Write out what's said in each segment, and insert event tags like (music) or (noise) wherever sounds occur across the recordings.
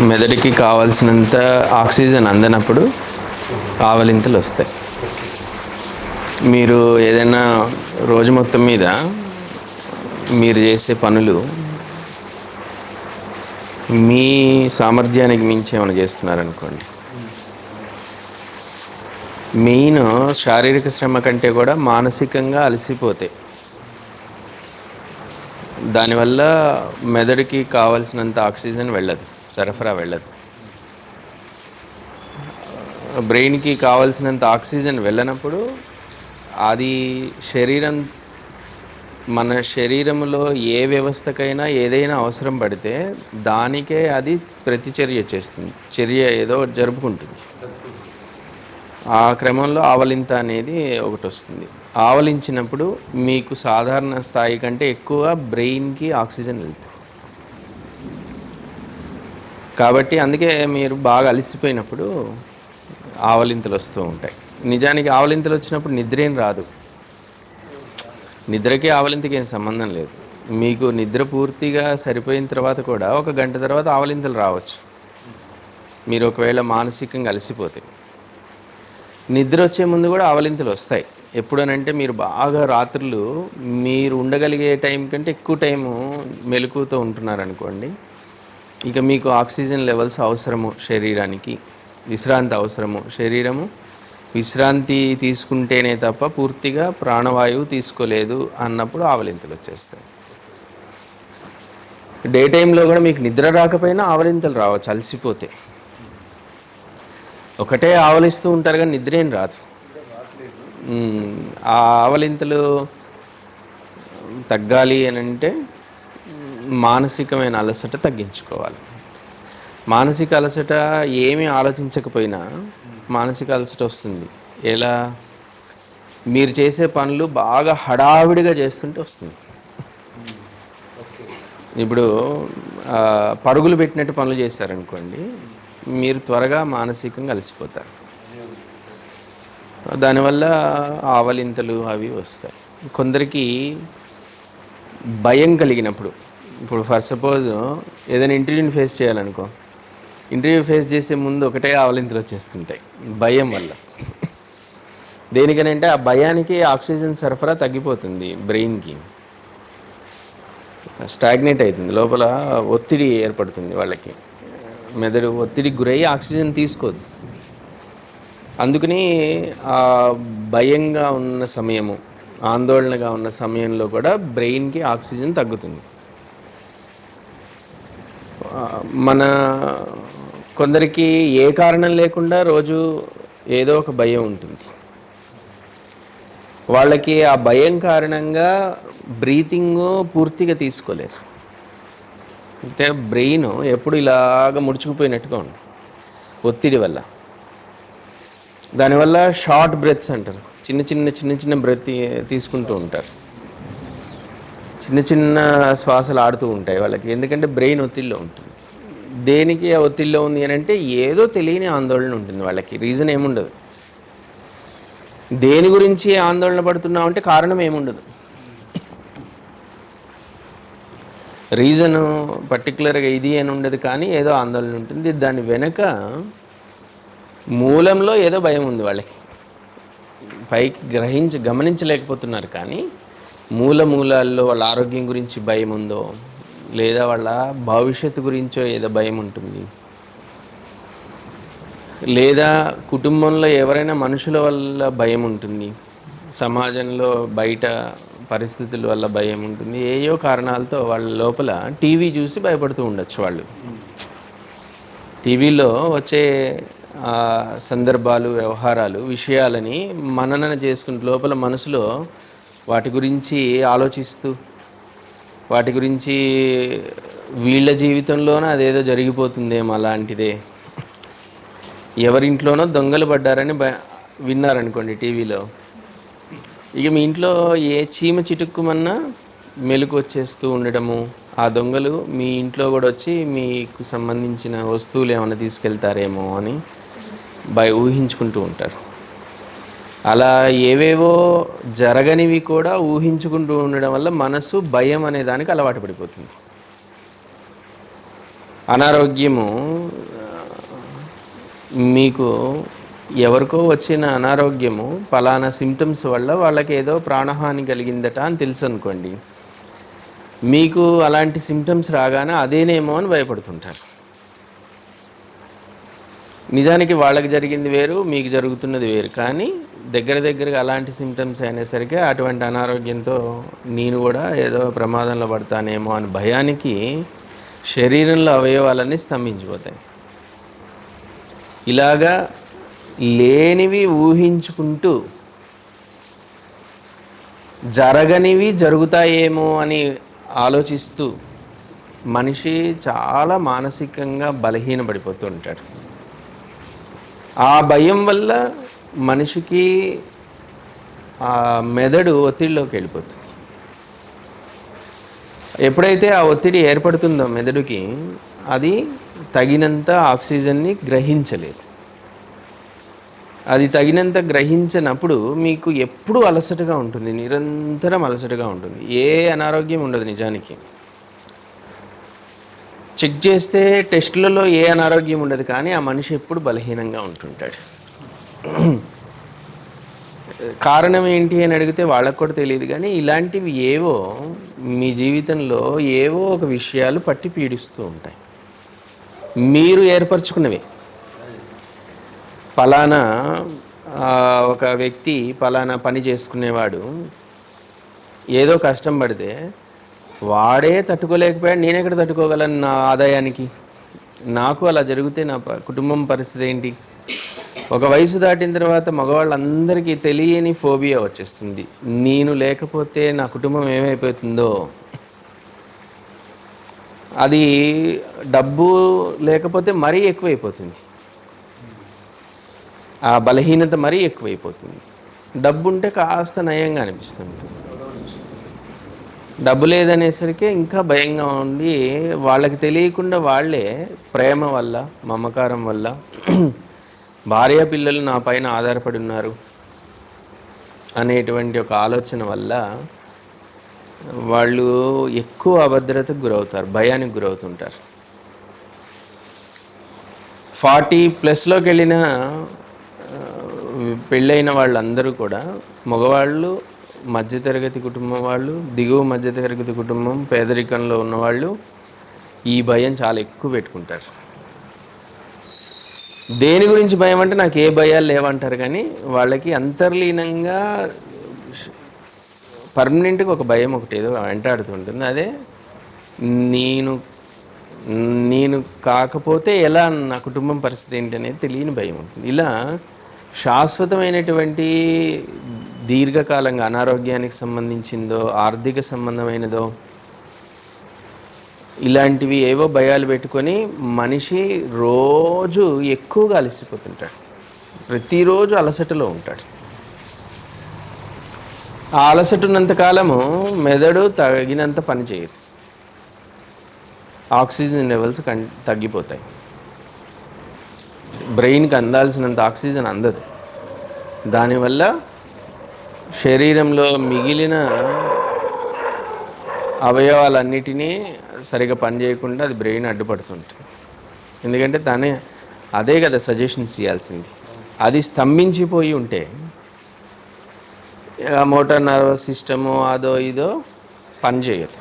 మెదడుకి కావాల్సినంత ఆక్సిజన్ అందనప్పుడు ఆవలింతలు వస్తాయి. మీరు ఏదైనా రోజు మొత్తం మీద మీరు చేసే పనులు మీ సామర్థ్యానికి మించి ఏమైనా చేస్తున్నారనుకోండి. మెయిన్ శారీరక శ్రమ కంటే కూడా మానసికంగా అలసిపోతాయి దానివల్ల మెదడుకి కావలసినంత ఆక్సిజన్ వెళ్ళదు. సరఫరా వెళ్ళదు. బ్రెయిన్కి కావలసినంత ఆక్సిజన్ వెళ్ళనప్పుడు అది శరీరం మన శరీరంలో ఏ వ్యవస్థకైనా ఏదైనా అవసరం పడితే దానికే అది ప్రతిచర్య చేస్తుంది. చర్య ఏదో జరుపుకుంటుంది. ఆ క్రమంలో ఆవలింత అనేది ఒకటి వస్తుంది. ఆవలించినప్పుడు మీకు సాధారణ స్థాయి కంటే ఎక్కువ బ్రెయిన్కి ఆక్సిజన్ వెళ్తుంది. కాబట్టి అందుకే మీరు బాగా అలసిపోయినప్పుడు ఆవలింతలు వస్తూ ఉంటాయి. నిజానికి ఆవలింతలు వచ్చినప్పుడు నిద్ర ఏం రాదు. నిద్రకి ఆవలింతకి ఏం సంబంధం లేదు. మీకు నిద్ర పూర్తిగా సరిపోయిన తర్వాత కూడా ఒక గంట తర్వాత ఆవలింతలు రావచ్చు. మీరు ఒకవేళ మానసికంగా అలసిపోతే. నిద్ర వచ్చే ముందు కూడా ఆవలింతలు వస్తాయి. ఎప్పుడనంటే మీరు బాగా రాత్రులు మీరు ఉండగలిగే టైం కంటే ఎక్కువ టైము మెలకువతో ఉంటున్నారనుకోండి ఇక మీకు ఆక్సిజన్ లెవెల్స్ అవసరము శరీరానికి విశ్రాంతి అవసరము శరీరము. విశ్రాంతి తీసుకుంటేనే తప్ప పూర్తిగా ప్రాణవాయువు తీసుకోలేదు అన్నప్పుడు ఆవలింతలు వచ్చేస్తాయి. డే టైంలో కూడా మీకు నిద్ర రాకపోయినా ఆవలింతలు రావచ్చు అలసిపోతే. ఒకటే ఆవలిస్తూ ఉంటారు కానీ నిద్ర ఏం రాదు. ఆ ఆవలింతలు తగ్గాలి అని అంటే మానసికమైన అలసట తగ్గించుకోవాలి. మానసిక అలసట ఏమీ ఆలోచించకపోయినా మానసిక అలసట వస్తుంది. ఎలా? మీరు చేసే పనులు బాగా హడావిడిగా చేస్తుంటే వస్తుంది. ఇప్పుడు పరుగులు పెట్టినట్టు పనులు చేశారనుకోండి మీరు త్వరగా మానసికంగా అలసిపోతారు. దానివల్ల ఆవలింతలు అవి వస్తాయి. కొందరికి భయం కలిగినప్పుడు ఇప్పుడు ఫర్ సపోజ్ ఏదైనా ఇంటర్వ్యూని ఫేస్ చేయాలనుకో ఇంటర్వ్యూ ఫేస్ చేసే ముందు ఒకటే ఆవలింతలు వచ్చేస్తుంటాయి భయం వల్ల. దేనికనంటే ఆ భయానికి ఆక్సిజన్ సరఫరా తగ్గిపోతుంది బ్రెయిన్కి స్టాగ్నేట్ అవుతుంది లోపల ఒత్తిడి ఏర్పడుతుంది వాళ్ళకి. మెదడు ఒత్తిడికి గురయ్యి ఆక్సిజన్ తీసుకోదు. అందుకని ఆ భయంగా ఉన్న సమయము ఆందోళనగా ఉన్న సమయంలో కూడా బ్రెయిన్కి ఆక్సిజన్ తగ్గుతుంది. మన కొందరికి ఏ కారణం లేకుండా రోజు ఏదో ఒక భయం ఉంటుంది. వాళ్ళకి ఆ భయం కారణంగా బ్రీతింగ్ పూర్తిగా తీసుకోలేరు. అయితే బ్రెయిన్ ఎప్పుడు ఇలాగ ముడుచుకుపోయినట్టుగా ఉంటుంది. ఒత్తిడి వల్ల. దానివల్ల షార్ట్ బ్రెత్స్ అంటారు. చిన్న చిన్న చిన్న చిన్న బ్రెత్ తీసుకుంటూ ఉంటారు. చిన్న చిన్న శ్వాసలు ఆడుతూ ఉంటాయి వాళ్ళకి. ఎందుకంటే బ్రెయిన్ ఒత్తిడిలో ఉంటుంది. దేనికి ఆ ఒత్తిడిలో ఉంది అని అంటే ఏదో తెలియని ఆందోళన ఉంటుంది వాళ్ళకి. రీజన్ ఏముండదు. దేని గురించి ఆందోళన పడుతున్నావు అంటే కారణం ఏముండదు. రీజను పర్టికులర్గా ఇది అని ఉండదు కానీ ఏదో ఆందోళన ఉంటుంది. దాని వెనక మూలంలో ఏదో భయం ఉంది వాళ్ళకి. పైకి గ్రహించి గమనించలేకపోతున్నారు కానీ మూల మూలాల్లో వాళ్ళ ఆరోగ్యం గురించి భయం ఉందో లేదా వాళ్ళ భవిష్యత్తు గురించో ఏదో భయం ఉంటుంది లేదా కుటుంబంలో ఎవరైనా మనుషుల వల్ల భయం ఉంటుంది సమాజంలో బయట పరిస్థితుల వల్ల భయం ఉంటుంది ఏయో కారణాలతో వాళ్ళ లోపల టీవీ చూసి భయపడుతూ ఉండొచ్చు వాళ్ళు. టీవీలో వచ్చే సందర్భాలు వ్యవహారాలు విషయాలని మననన చేసుకుని లోపల మనసులో వాటి గురించి ఆలోచిస్తూ వాటి గురించి వీళ్ళ జీవితంలోనూ అదేదో జరిగిపోతుందేమో అలాంటిదే. ఎవరింట్లోనో దొంగలు పడ్డారని భ విన్నారనుకోండి టీవీలో. ఇక మీ ఇంట్లో ఏ చీమ చిటుక్కుమన్నా మెలకు వచ్చేస్తూ ఉండడము ఆ దొంగలు మీ ఇంట్లో కూడా వచ్చి మీకు సంబంధించిన వస్తువులు ఏమైనా తీసుకెళ్తారేమో అని భయ ఊహించుకుంటూ ఉంటారు. అలా ఏవేవో జరగనివి కూడా ఊహించుకుంటూ ఉండడం వల్ల మనసు భయం అనే దానికి అలవాటు పడిపోతుంది. అనారోగ్యము మీకు ఎవరికో వచ్చిన అనారోగ్యము పలానా సిమ్టమ్స్ వల్ల వాళ్ళకి ఏదో ప్రాణహాని కలిగిందట అని తెలుసు అనుకోండి మీకు అలాంటి సిమ్టమ్స్ రాగానే అదేనేమో అని భయపడుతుంటారు. నిజానికి వాళ్ళకి జరిగింది వేరు మీకు జరుగుతున్నది వేరు కానీ దగ్గర దగ్గరగా అలాంటి సిమ్టమ్స్ అయినసరికి అటువంటి అనారోగ్యంతో నేను కూడా ఏదో ప్రమాదంలో పడతానేమో అని భయానికి శరీరంలో అవయవాలన్నీ స్తంభించిపోతాయి. ఇలాగా లేనివి ఊహించుకుంటూ జరగనివి జరుగుతాయేమో అని ఆలోచిస్తూ మనిషి చాలా మానసికంగా బలహీనపడిపోతూ ఉంటాడు. ఆ భయం వల్ల మనిషికి ఆ మెదడు ఒత్తిడిలోకి వెళ్ళిపోతుంది. ఎప్పుడైతే ఆ ఒత్తిడి ఏర్పడుతుందో మెదడుకి అది తగినంత ఆక్సిజన్ని గ్రహించలేదు. అది తగినంత గ్రహించినప్పుడు మీకు ఎప్పుడు అలసటగా ఉంటుంది నిరంతరం అలసటగా ఉంటుంది. ఏ అనారోగ్యం ఉండదు నిజానికి. చెక్ చేస్తే టెస్టులలో ఏ అనారోగ్యం ఉండదు కానీ ఆ మనిషి ఎప్పుడు బలహీనంగా ఉంటుంటాడు. కారణం ఏంటి అని అడిగితే వాళ్ళకు కూడా తెలియదు కానీ ఇలాంటివి ఏవో మీ జీవితంలో ఏవో ఒక విషయాలు పట్టి పీడిస్తూ ఉంటాయి. మీరు ఏర్పరచుకున్నవి. పలానా ఒక వ్యక్తి పలానా పని చేసుకునేవాడు ఏదో కష్టం పడితే వాడే తట్టుకోలేకపోయాడు నేను ఎక్కడ తట్టుకోగలను నా ఆదాయానికి? నాకు అలా జరిగితే నా ప- కుటుంబం పరిస్థితి ఏంటి? ఒక వయసు దాటిన తర్వాత మగవాళ్ళందరికీ తెలియని ఫోబియా వచ్చేస్తుంది. నేను లేకపోతే నా కుటుంబం ఏమైపోతుందో? అది డబ్బు లేకపోతే మరీ ఎక్కువైపోతుంది. ఆ బలహీనత మరీ ఎక్కువైపోతుంది. డబ్బు ఉంటే కాస్త నయంగా అనిపిస్తుంది. డబ్బు లేదనేసరికి ఇంకా భయంగా ఉండి వాళ్ళకి తెలియకుండా వాళ్ళే ప్రేమ వల్ల మమకారం వల్ల భార్య పిల్లలు నా పైన ఆధారపడి ఉన్నారు అనేటువంటి ఒక ఆలోచన వల్ల వాళ్ళు ఎక్కువ అభద్రతకు గురవుతారు భయానికి గురవుతుంటారు. ఫార్టీ ప్లస్లోకి వెళ్ళిన పెళ్ళైన వాళ్ళందరూ కూడా మగవాళ్ళు మధ్యతరగతి కుటుంబం వాళ్ళు దిగువ మధ్యతరగతి కుటుంబం పేదరికంలో ఉన్నవాళ్ళు ఈ భయం చాలా ఎక్కువ పెట్టుకుంటారు. దేని గురించి భయం అంటే నాకు ఏ భయాలు లేవంటారు కానీ వాళ్ళకి అంతర్లీనంగా పర్మనెంట్గా ఒక భయం ఒకటి ఏదో వెంటాడుతుంటుంది అదే నేను నేను కాకపోతే ఎలా నా కుటుంబం పరిస్థితి ఏంటి అనేది తెలియని భయం ఉంటుంది. ఇలా శాశ్వతమైనటువంటి దీర్ఘకాలంగా అనారోగ్యానికి సంబంధించిందో ఆర్థిక సంబంధమైనదో ఇలాంటివి ఏవో భయాలు పెట్టుకొని మనిషి రోజు ఎక్కువగా అలసిపోతుంటాడు. ప్రతిరోజు అలసటలో ఉంటాడు. ఆ అలసట ఉన్నంత కాలము మెదడు తగినంత పని చేయదు. ఆక్సిజన్ లెవెల్స్ కం తగ్గిపోతాయి. బ్రెయిన్కి అందాల్సినంత ఆక్సిజన్ అందదు. దానివల్ల శరీరంలో మిగిలిన అవయవాలన్నిటినీ సరిగా పనిచేయకుండా అది బ్రెయిన్ అడ్డుపడుతుంటుంది. ఎందుకంటే తనే అదే కదా సజెషన్స్ ఇవ్వాల్సింది అది స్తంభించిపోయి ఉంటే మోటార్ నర్వస్ సిస్టము అదో ఇదో పనిచేయదు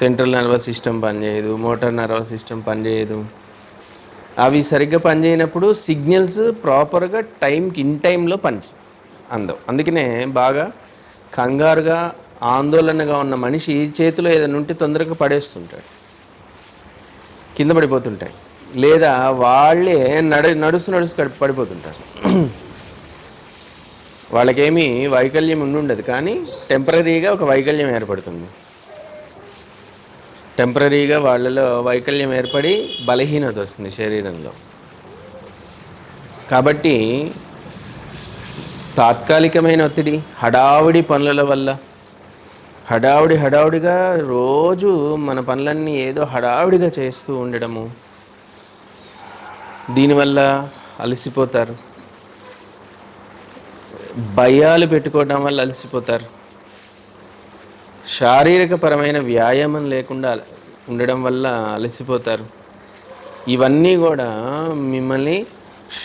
సెంట్రల్ నర్వస్ సిస్టమ్ పనిచేయదు మోటార్ నర్వస్ సిస్టమ్ పనిచేయదు అవి సరిగ్గా పనిచేయనప్పుడు సిగ్నల్స్ ప్రాపర్గా టైంకి ఇన్ టైంలో పని అందవు. అందుకనే బాగా కంగారుగా ఆందోళనగా ఉన్న మనిషి చేతిలో ఏదైనా ఉంటే తొందరగా పడేస్తుంటాడు. కింద పడిపోతుంటాయి. లేదా వాళ్ళే నడ నడుస్తూ నడుస్తూ పడిపోతుంటారు. వాళ్ళకేమీ వైకల్యం ఉండదు. కానీ టెంపరీగా ఒక వైకల్యం ఏర్పడుతుంది. టెంపరీగా వాళ్ళలో వైకల్యం ఏర్పడి బలహీనత వస్తుంది శరీరంలో. కాబట్టి తాత్కాలికమైన ఒత్తిడి హడావుడి పనుల వల్ల హడావుడి హడావుడిగా రోజు మన పనులన్నీ ఏదో హడావుడిగా చేస్తూ ఉండడము. దీనివల్ల అలసిపోతారు. భయాలు పెట్టుకోవడం వల్ల అలసిపోతారు. శారీరకపరమైన వ్యాయామం లేకుండా ఉండడం వల్ల అలసిపోతారు. ఇవన్నీ కూడా మిమ్మల్ని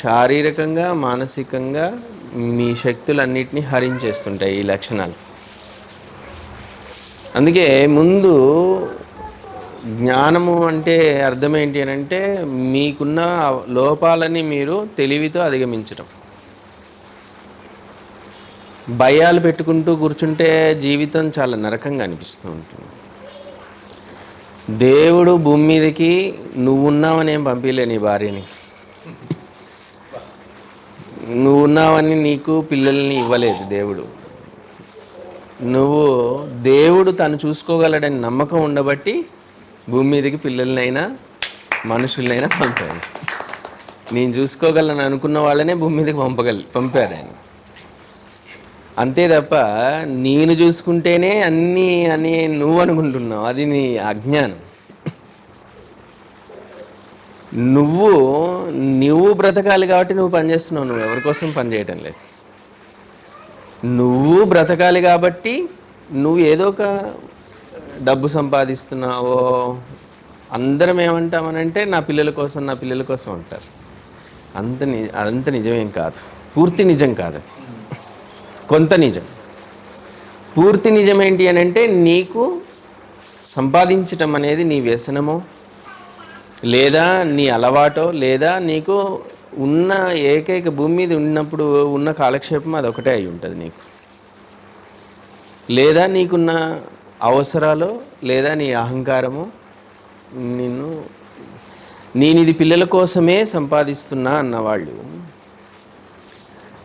శారీరకంగా మానసికంగా మీ శక్తులన్నిటినీ హరించేస్తుంటాయి ఈ లక్షణాలు. అందుకే ముందు జ్ఞానము అంటే అర్థం ఏంటి అని అంటే మీకున్న లోపాలని మీరు తెలివితో అధిగమించడం భయాలు పెట్టుకుంటూ కూర్చుంటే జీవితం చాలా నరకంగా అనిపిస్తూ ఉంటుంది. దేవుడు భూమి మీదకి నువ్వున్నావని ఏం పంపించలే నీ భార్యని. నువ్వున్నావని నీకు పిల్లల్ని ఇవ్వలేదు దేవుడు. నువ్వు దేవుడు తను చూసుకోగలడని నమ్మకం ఉండబట్టి భూమి మీదకి పిల్లలనైనా మనుషులనైనా పంపాడు. నేను చూసుకోగలను అనుకున్న వాళ్ళనే భూమి మీదకి పంపగల పంపారు ఆయన. అంతే తప్ప నేను చూసుకుంటేనే అన్నీ అని నువ్వు అనుకుంటున్నావు. అది నీ అజ్ఞానం. నువ్వు నువ్వు బ్రతకాలి కాబట్టి నువ్వు పనిచేస్తున్నావు నువ్వు ఎవరి కోసం పనిచేయటం లేదు. నువ్వు బ్రతకాలి కాబట్టి నువ్వు ఏదో ఒక డబ్బు సంపాదిస్తున్నావో. అందరం ఏమంటామనంటే నా పిల్లల కోసం నా పిల్లల కోసం అంటారు. అంత ని అంత నిజమేం కాదు. పూర్తి నిజం కాదు అది. కొంత నిజం. పూర్తి నిజం ఏంటి అని అంటే నీకు సంపాదించటం అనేది నీ వ్యసనమో లేదా నీ అలవాటో లేదా నీకు ఉన్న ఏకైక భూమి మీద ఉన్నప్పుడు ఉన్న కాలక్షేపం అది ఒకటే అయి ఉంటుంది నీకు. లేదా నీకున్న అవసరాలు లేదా నీ అహంకారము నిన్ను నేను ఇది పిల్లల కోసమే సంపాదిస్తున్నా అన్నవాళ్ళు.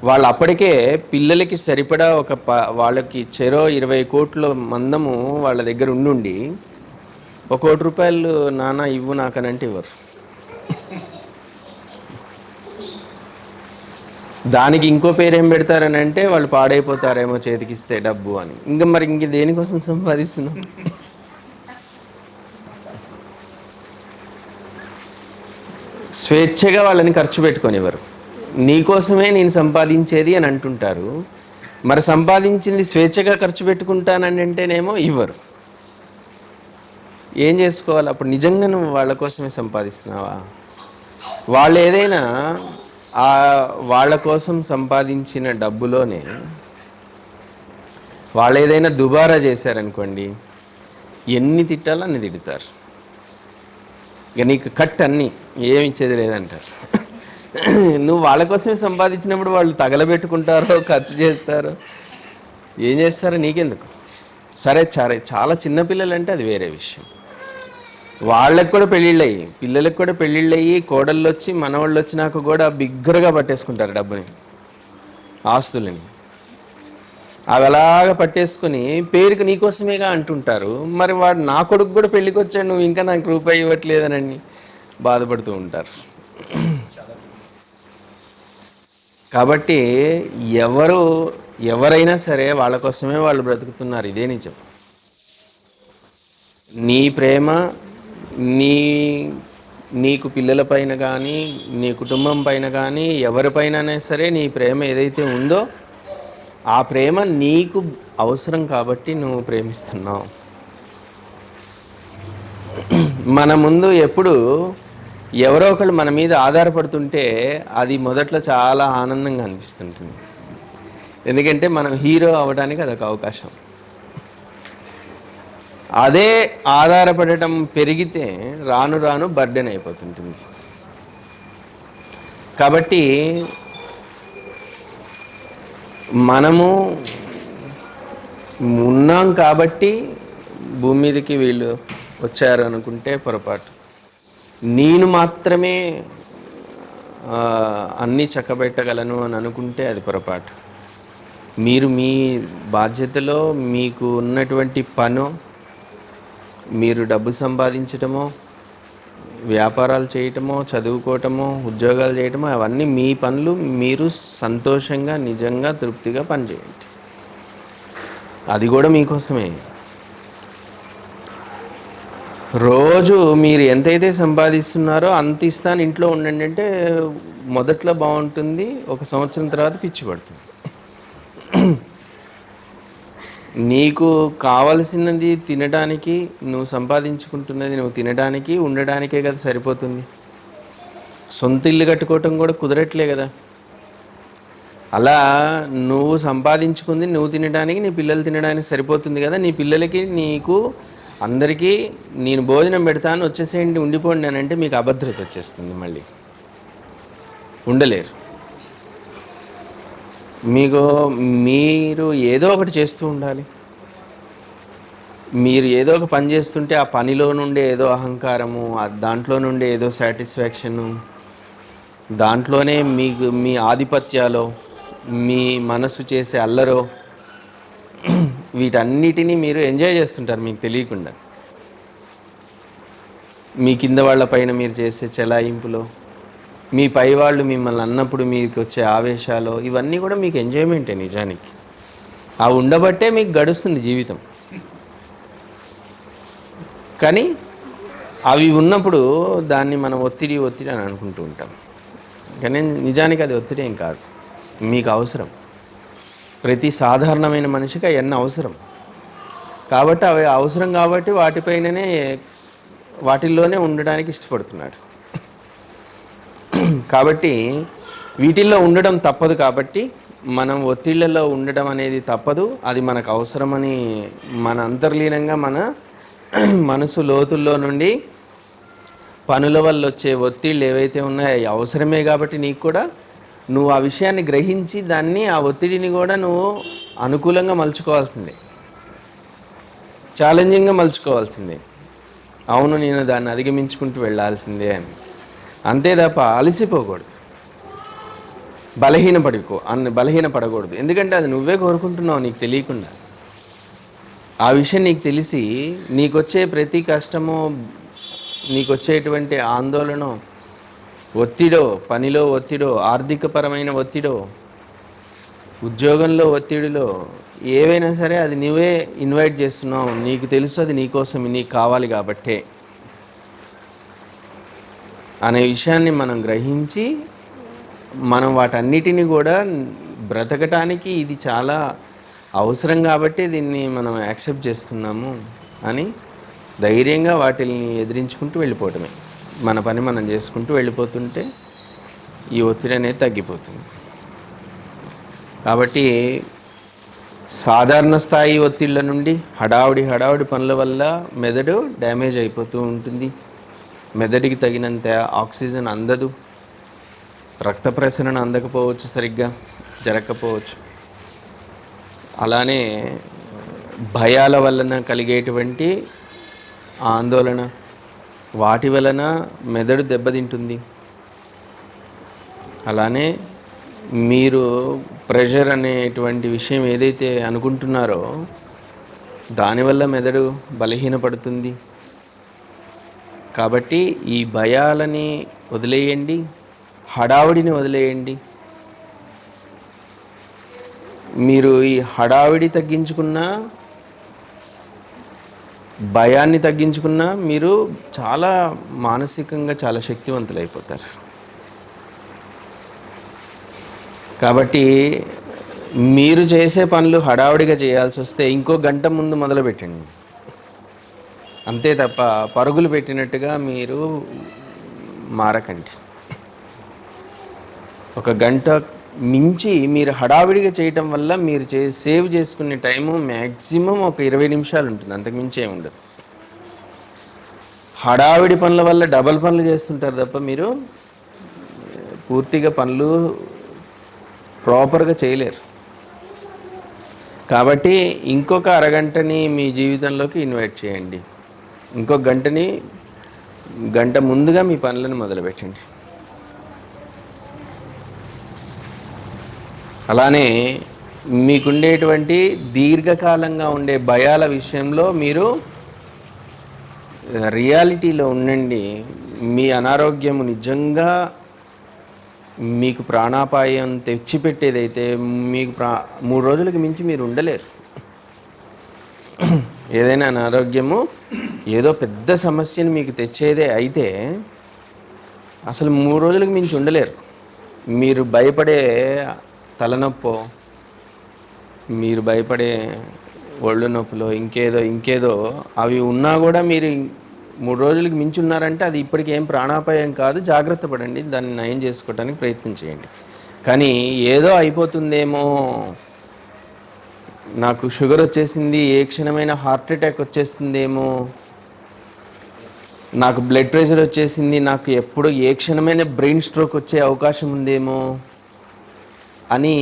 వాళ్ళు అప్పటికే పిల్లలకి సరిపడా ఒక ప వాళ్ళకి చెరో ఇరవై కోట్ల మందము వాళ్ళ దగ్గర ఉండుండి ఒక కోటి రూపాయలు నాన్న ఇవ్వు నాకనంటే ఇవ్వరు. దానికి ఇంకో పేరు ఏం పెడతారని అంటే వాళ్ళు పాడైపోతారేమో చేతికిస్తే డబ్బు అని. ఇంకా మరి ఇంక దేనికోసం సంపాదిస్తున్నాం? స్వేచ్ఛగా వాళ్ళని ఖర్చు పెట్టుకొనివ్వరు. నీకోసమే నేను సంపాదించేది అని అంటుంటారు. మరి సంపాదించింది స్వేచ్ఛగా ఖర్చు పెట్టుకుంటానని అంటేనేమో ఇవ్వరు. ఏం చేసుకోవాలి? అప్పుడు నిజంగా నువ్వు వాళ్ళ కోసమే సంపాదిస్తున్నావా? వాళ్ళు ఏదైనా ఆ వాళ్ళ కోసం సంపాదించిన డబ్బులోనే వాళ్ళు ఏదైనా దుబారా చేశారనుకోండి ఎన్ని తిట్టాలో అన్ని తిడతారు. ఇక నీకు కట్ అన్ని ఏమి ఇచ్చేది లేదంటారు. నువ్వు వాళ్ళ కోసమే సంపాదించినప్పుడు వాళ్ళు తగలబెట్టుకుంటారో ఖర్చు చేస్తారో ఏం చేస్తారో నీకెందుకు? సరే సరే చాలా చిన్నపిల్లలు అంటే అది వేరే విషయం. వాళ్ళకి కూడా పెళ్ళిళ్ళు అయ్యి పిల్లలకు కూడా పెళ్ళిళ్ళు అయ్యి కోడళ్ళు వచ్చి మనవాళ్ళు వచ్చినాక కూడా బిగ్గరగా పట్టేసుకుంటారు డబ్బుని. ఆస్తులని. అవి అలాగ పట్టేసుకొని పేరుకి నీకోసమేగా అంటుంటారు. మరి వాడు నా కొడుకు కూడా పెళ్ళికి వచ్చాడు నువ్వు ఇంకా నాకు రూపాయి ఇవ్వట్లేదనని బాధపడుతూ ఉంటారు. కాబట్టి ఎవరు ఎవరైనా సరే వాళ్ళ కోసమే వాళ్ళు బ్రతుకుతున్నారు. ఇదే నిజం. నీ ప్రేమ నీ నీకు పిల్లల పైన కానీ నీ కుటుంబం పైన కానీ ఎవరిపైననే సరే నీ ప్రేమ ఏదైతే ఉందో ఆ ప్రేమ నీకు అవసరం కాబట్టి నువ్వు ప్రేమిస్తున్నావు. మన ముందు ఎప్పుడు ఎవరో ఒకళ్ళు మన మీద ఆధారపడుతుంటే అది మొదట్లో చాలా ఆనందంగా అనిపిస్తుంటుంది. ఎందుకంటే మనం హీరో అవడానికి అదొక అవకాశం. అదే ఆధారపడటం పెరిగితే రాను రాను బర్డెన్ అయిపోతుంటుంది. కాబట్టి మనము ఉన్నాం కాబట్టి భూమి మీదకి వీళ్ళు వచ్చారు అనుకుంటే పొరపాటు. నేను మాత్రమే అన్నీ చక్కబెట్టగలను అని అనుకుంటే అది పొరపాటు. మీరు మీ బాధ్యతలో మీకు ఉన్నటువంటి పను మీరు డబ్బు సంపాదించటమో వ్యాపారాలు చేయటమో చదువుకోవటమో ఉద్యోగాలు చేయటమో అవన్నీ మీ పనులు మీరు సంతోషంగా నిజంగా తృప్తిగా పనిచేయండి. అది కూడా మీకోసమే. రోజు మీరు ఎంతైతే సంపాదిస్తున్నారో అంత ఇస్తాను ఇంట్లో ఉండండి అంటే మొదట్లో బాగుంటుంది ఒక సంవత్సరం తర్వాత పిచ్చి పడుతుంది. నీకు కావలసినది తినడానికి నువ్వు సంపాదించుకుంటున్నది నువ్వు తినడానికి ఉండడానికే కదా సరిపోతుంది. సొంత ఇల్లు కట్టుకోవటం కూడా కుదరట్లే కదా. అలా నువ్వు సంపాదించుకుంది నువ్వు తినడానికి నీ పిల్లలు తినడానికి సరిపోతుంది కదా. నీ పిల్లలకి నీకు అందరికీ నేను భోజనం పెడతాను వచ్చేసేయండి ఉండిపోండి అని అంటే మీకు అభద్రత వచ్చేస్తుంది మళ్ళీ. ఉండలేరు. మీకు మీరు ఏదో ఒకటి చేస్తూ ఉండాలి. మీరు ఏదో ఒక పని చేస్తుంటే ఆ పనిలో నుండి ఏదో అహంకారము దాంట్లో నుండి ఏదో సాటిస్ఫాక్షను దాంట్లోనే మీకు మీ ఆధిపత్యాలో మీ మనసు చేసే అల్లరో వీటన్నిటినీ మీరు ఎంజాయ్ చేస్తుంటారు మీకు తెలియకుండా. మీ కింద వాళ్ళ పైన మీరు చేసే చెలాయింపులో మీ పై వాళ్ళు మిమ్మల్ని అన్నప్పుడు మీకు వచ్చే ఆవేశాలు ఇవన్నీ కూడా మీకు ఎంజాయ్మెంటే నిజానికి. ఆ ఉండబట్టే మీకు గడుస్తుంది జీవితం. కానీ అవి ఉన్నప్పుడు దాన్ని మనం ఒత్తిడి ఒత్తిడి అని అనుకుంటూ ఉంటాం. కానీ నిజానికి అది ఒత్తిడి ఏం కాదు. మీకు అవసరం. ప్రతి సాధారణమైన మనిషికి అవన్నీ అవసరం. కాబట్టి అవి అవసరం కాబట్టి వాటిపైననే వాటిల్లోనే ఉండడానికి ఇష్టపడుతున్నాడు. కాబట్టి వీటిల్లో ఉండడం తప్పదు కాబట్టి మనం ఒత్తిళ్ళలో ఉండడం అనేది తప్పదు. అది మనకు అవసరమని మన అంతర్లీనంగా మన (clears throat) మనసు లోతుల్లో నుండి పనుల వల్ల వచ్చే ఒత్తిళ్ళు ఏవైతే ఉన్నాయో అవి అవసరమే కాబట్టి నీకు కూడా నువ్వు ఆ విషయాన్ని గ్రహించి దాన్ని ఆ ఒత్తిడిని కూడా నువ్వు అనుకూలంగా మలుచుకోవాల్సిందే. ఛాలెంజింగ్గా మలుచుకోవాల్సిందే. అవును నేను దాన్ని అధిగమించుకుంటూ వెళ్ళాల్సిందే అని. అంతే తప్ప అలసిపోకూడదు. బలహీన పడికో అన్న బలహీన పడకూడదు ఎందుకంటే అది నువ్వే కోరుకుంటున్నావు నీకు తెలియకుండా. ఆ విషయం నీకు తెలిసి నీకొచ్చే ప్రతి కష్టము నీకు వచ్చేటువంటి ఆందోళన ఒత్తిడో పనిలో ఒత్తిడో ఆర్థికపరమైన ఒత్తిడో ఉద్యోగంలో ఒత్తిడిలో ఏవైనా సరే అది నువ్వే ఇన్వైట్ చేస్తున్నావు. నీకు తెలుసు అది నీకోసం నీకు కావాలి కాబట్టే. అనే విషయాన్ని మనం గ్రహించి మనం వాటన్నిటిని కూడా బ్రతకటానికి ఇది చాలా అవసరం కాబట్టి దీన్ని మనం యాక్సెప్ట్ చేస్తున్నాము అని ధైర్యంగా వాటిని ఎదిరించుకుంటూ వెళ్ళిపోవటమే. మన పని మనం చేసుకుంటూ వెళ్ళిపోతుంటే ఈ ఒత్తిడి అనేది తగ్గిపోతుంది. కాబట్టి సాధారణ స్థాయి ఒత్తిళ్ళ నుండి హడావుడి హడావుడి పనుల వల్ల మెదడు డ్యామేజ్ అయిపోతూ ఉంటుంది. మెదడికి తగినంత ఆక్సిజన్ అందదు. రక్త ప్రసరణ అందకపోవచ్చు సరిగ్గా జరగకపోవచ్చు. అలానే భయాల వలన కలిగేటువంటి ఆందోళన వాటి వలన మెదడు దెబ్బతింటుంది. అలానే మీరు ప్రెషర్ అనేటువంటి విషయం ఏదైతే అనుకుంటున్నారో దానివల్ల మెదడు బలహీనపడుతుంది. కాబట్టి ఈ భయాలని వదిలేయండి హడావిడిని వదిలేయండి. మీరు ఈ హడావిడి తగ్గించుకున్నా భయాన్ని తగ్గించుకున్నా మీరు చాలా మానసికంగా చాలా శక్తివంతులు అయిపోతారు కాబట్టి మీరు చేసే పనులు హడావుడిగా చేయాల్సి వస్తే ఇంకో గంట ముందు మొదలుపెట్టండి. అంతే తప్ప పరుగులు పెట్టినట్టుగా మీరు మారకండి. ఒక గంట మించి మీరు హడావిడిగా చేయటం వల్ల మీరు చే సేవ్ చేసుకునే టైము మ్యాక్సిమం ఒక ఇరవై నిమిషాలు ఉంటుంది. అంతకుమించి ఏమి ఉండదు. హడావిడి పనుల వల్ల డబల్ పనులు చేస్తుంటారు తప్ప మీరు పూర్తిగా పనులు ప్రాపర్గా చేయలేరు. కాబట్టి ఇంకొక అరగంటని మీ జీవితంలోకి ఇన్వైట్ చేయండి. ఇంకొక గంటని గంట ముందుగా మీ పనులను మొదలుపెట్టండి. అలానే మీకుండేటువంటి దీర్ఘకాలంగా ఉండే భయాల విషయంలో మీరు రియాలిటీలో ఉండండి. మీ అనారోగ్యము నిజంగా మీకు ప్రాణాపాయం తెచ్చిపెట్టేదైతే మీకు ప్రా మూడు రోజులకు మించి మీరు ఉండలేరు. ఏదైనా అనారోగ్యము ఏదో పెద్ద సమస్యను మీకు తెచ్చేదే అయితే అసలు మూడు రోజులకు మించి ఉండలేరు. మీరు భయపడే తలనొప్పో మీరు భయపడే ఒళ్ళు నొప్పులో ఇంకేదో ఇంకేదో అవి ఉన్నా కూడా మీరు మూడు రోజులకు మించి ఉన్నారంటే అది ఇప్పటికి ఏం ప్రాణాపాయం కాదు. జాగ్రత్త పడండి. దాన్ని నయం చేసుకోవడానికి ప్రయత్నం చేయండి. కానీ ఏదో అయిపోతుందేమో నాకు షుగర్ వచ్చేసింది ఏ క్షణమైన హార్ట్ అటాక్ వచ్చేస్తుందేమో. నాకు బ్లడ్ ప్రెషర్ వచ్చేసింది నాకు ఎప్పుడు ఏ క్షణమైన బ్రెయిన్ స్ట్రోక్ వచ్చే అవకాశం ఉందేమో అని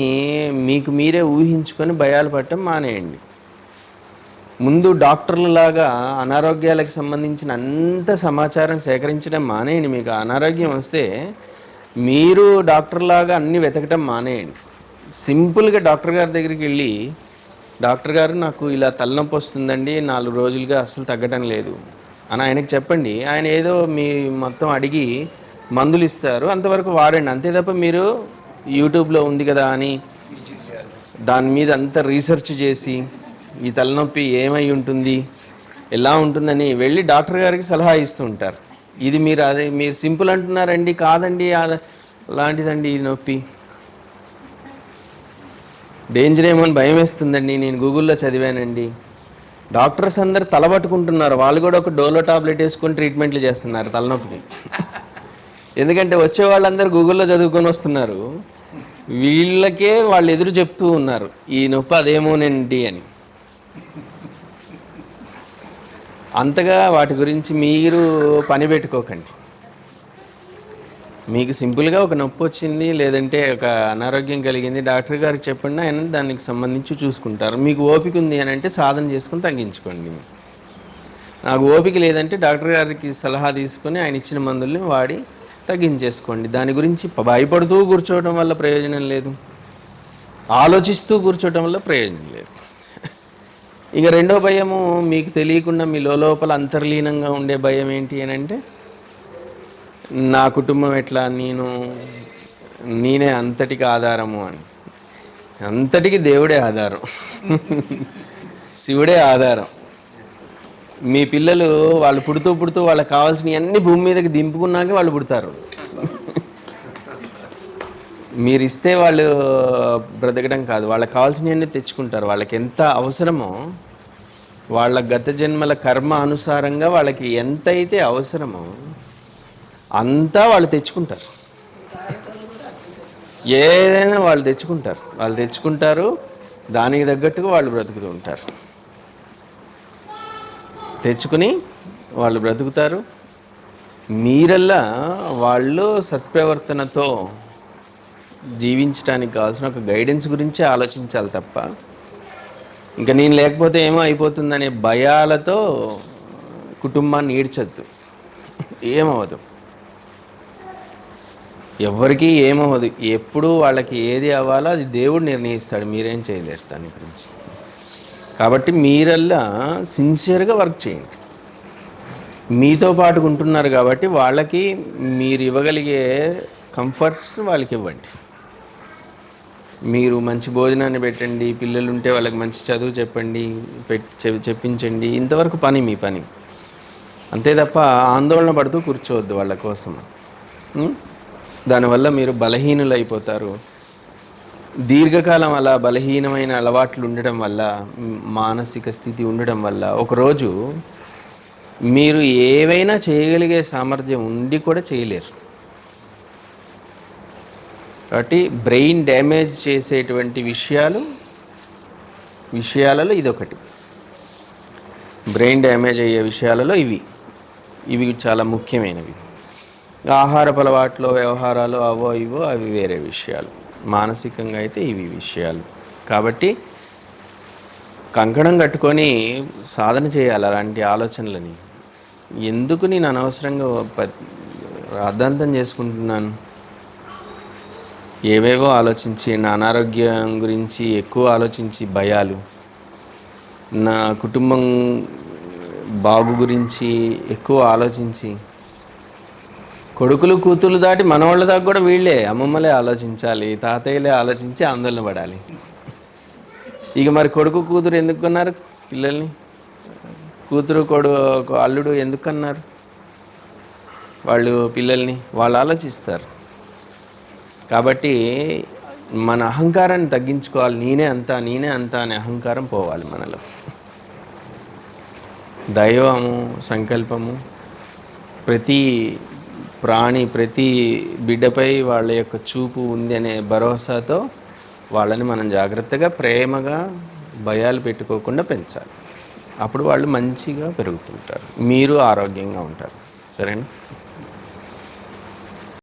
మీకు మీరే ఊహించుకొని భయాలు పడటం మానేయండి. ముందు డాక్టర్లలాగా అనారోగ్యాలకు సంబంధించిన అంత సమాచారం సేకరించడం మానేయండి. మీకు అనారోగ్యం వస్తే మీరు డాక్టర్లాగా అన్నీ వెతకటం మానేయండి. సింపుల్గా డాక్టర్ గారి దగ్గరికి వెళ్ళి డాక్టర్ గారు నాకు ఇలా తలనొప్పి వస్తుందండి నాలుగు రోజులుగా అస్సలు తగ్గటం లేదు. అని ఆయనకి చెప్పండి. ఆయన ఏదో మీ మొత్తం అడిగి మందులు ఇస్తారు. అంతవరకు వాడండి. అంతే తప్ప మీరు యూట్యూబ్లో ఉంది కదా అని దాని మీద అంత రీసెర్చ్ చేసి ఈ తలనొప్పి ఏమై ఉంటుంది ఎలా ఉంటుందని వెళ్ళి డాక్టర్ గారికి సలహా ఇస్తూ ఉంటారు. ఇది మీరు అదే మీరు సింపుల్ అంటున్నారండి కాదండి అలాంటిదండి ఇది నొప్పి. డేంజర్ ఏమో అని భయం వేస్తుందండి. నేను గూగుల్లో చదివానండి. డాక్టర్స్ అందరు తలబట్టుకుంటున్నారు. వాళ్ళు కూడా ఒక డోలో టాబ్లెట్ వేసుకొని ట్రీట్మెంట్లు చేస్తున్నారు తలనొప్పికి ఎందుకంటే వచ్చే వాళ్ళందరూ గూగుల్లో చదువుకొని వస్తున్నారు. వీళ్ళకే వాళ్ళు ఎదురు చెప్తూ ఉన్నారు. ఈ నొప్పి అదేమోనండి అని. అంతగా వాటి గురించి మీరు పని పెట్టుకోకండి. మీకు సింపుల్గా ఒక నొప్పి వచ్చింది లేదంటే ఒక అనారోగ్యం కలిగింది డాక్టర్ గారికి చెప్పండి ఆయన దానికి సంబంధించి చూసుకుంటారు. మీకు ఓపిక ఉంది అని అంటే సాధన చేసుకుని తగ్గించుకోండి. నాకు ఓపిక లేదంటే డాక్టర్ గారికి సలహా తీసుకొని ఆయన ఇచ్చిన మందుల్ని వాడి తగ్గించేసుకోండి. దాని గురించి భయపడుతూ కూర్చోవడం వల్ల ప్రయోజనం లేదు. ఆలోచిస్తూ కూర్చోవడం వల్ల ప్రయోజనం లేదు. ఇక రెండో భయము మీకు తెలియకుండా మీ లోపల అంతర్లీనంగా ఉండే భయం ఏంటి అని అంటే నా కుటుంబం ఎట్లా? నేను నేనే అంతటికి ఆధారము అని. అంతటికి దేవుడే ఆధారం. శివుడే ఆధారం. మీ పిల్లలు వాళ్ళు పుడుతూ పుడుతూ వాళ్ళకి కావాల్సినవి అన్ని భూమి మీదకి దింపుకున్నాకే వాళ్ళు పుడతారు. మీరు ఇస్తే వాళ్ళు బ్రతకడం కాదు. వాళ్ళకి కావాల్సినవన్నీ తెచ్చుకుంటారు. వాళ్ళకి ఎంత అవసరమో వాళ్ళ గత జన్మల కర్మ అనుసారంగా వాళ్ళకి ఎంతైతే అవసరమో అంతా వాళ్ళు తెచ్చుకుంటారు. ఏదైనా వాళ్ళు తెచ్చుకుంటారు. వాళ్ళు తెచ్చుకుంటారు. దానికి తగ్గట్టుగా వాళ్ళు బ్రతుకుతూ ఉంటారు. తెచ్చుకుని వాళ్ళు బ్రతుకుతారు. మీరల్లా వాళ్ళు సత్ప్రవర్తనతో జీవించడానికి కావాల్సిన ఒక గైడెన్స్ గురించి ఆలోచించాలి తప్ప ఇంకా నేను లేకపోతే ఏమో అయిపోతుందనే భయాలతో కుటుంబాన్ని ఈడ్చద్దు. ఏమవ్వదు. ఎవరికీ ఏమవ్వదు. ఎప్పుడు వాళ్ళకి ఏది అవ్వాలో అది దేవుడు నిర్ణయిస్తాడు. మీరేం చేయలేరు దాని గురించి. కాబట్టి మీరల్లా సిన్సియర్గా వర్క్ చేయండి. మీతో పాటు ఉంటున్నారు కాబట్టి వాళ్ళకి మీరు ఇవ్వగలిగే కంఫర్ట్స్ వాళ్ళకి ఇవ్వండి. మీరు మంచి భోజనాన్ని పెట్టండి పిల్లలు ఉంటే వాళ్ళకి మంచి చదువు చెప్పండి చె- చెప్పించండి. ఇంతవరకు పని మీ పని. అంతే తప్ప ఆందోళన పడుతూ కూర్చోవద్దు వాళ్ళ కోసం. దానివల్ల మీరు బలహీనులు అయిపోతారు దీర్ఘకాలం అలా బలహీనమైన అలవాట్లు ఉండడం వల్ల మానసిక స్థితి ఉండడం వల్ల ఒకరోజు మీరు ఏవైనా చేయగలిగే సామర్థ్యం ఉండి కూడా చేయలేరు. కాబట్టి బ్రెయిన్ డ్యామేజ్ చేసేటువంటి విషయాలు విషయాలలో ఇదొకటి. బ్రెయిన్ డ్యామేజ్ అయ్యే విషయాలలో ఇవి. ఇవి చాలా ముఖ్యమైనవి. ఆహారపు అలవాట్లు వ్యవహారాలు అవో ఇవో అవి వేరే విషయాలు. మానసికంగా అయితే ఇవి విషయాలు. కాబట్టి కంకణం కట్టుకొని సాధన చేయాలి అలాంటి ఆలోచనలని. ఎందుకు నేను అనవసరంగా ప- రాద్ధాంతం చేసుకుంటున్నాను? ఏవేవో ఆలోచించి నా అనారోగ్యం గురించి ఎక్కువ ఆలోచించి భయాలు. నా కుటుంబం బాగు గురించి ఎక్కువ ఆలోచించి కొడుకులు కూతురు దాటి మనవాళ్ళ దాకా కూడా వీళ్ళే. అమ్మమ్మలే ఆలోచించాలి తాతయ్యలే ఆలోచించి ఆందోళన పడాలి. ఇక మరి కొడుకు కూతురు ఎందుకు కొన్నారు పిల్లల్ని? కూతురు కొడు అల్లుడు ఎందుకు అన్నారు? వాళ్ళు పిల్లల్ని వాళ్ళు ఆలోచిస్తారు. కాబట్టి మన అహంకారాన్ని తగ్గించుకోవాలి. నేనే అంతా నేనే అంతా అనే అహంకారం పోవాలి మనలో. దైవము సంకల్పము ప్రతి ప్రాణి ప్రతి బిడ్డపై వాళ్ళ యొక్క చూపు ఉంది అనే భరోసాతో వాళ్ళని మనం జాగ్రత్తగా ప్రేమగా భయాలు పెట్టుకోకుండా పెంచాలి. అప్పుడు వాళ్ళు మంచిగా పెరుగుతుంటారు. మీరు ఆరోగ్యంగా ఉంటారు. సరేనా?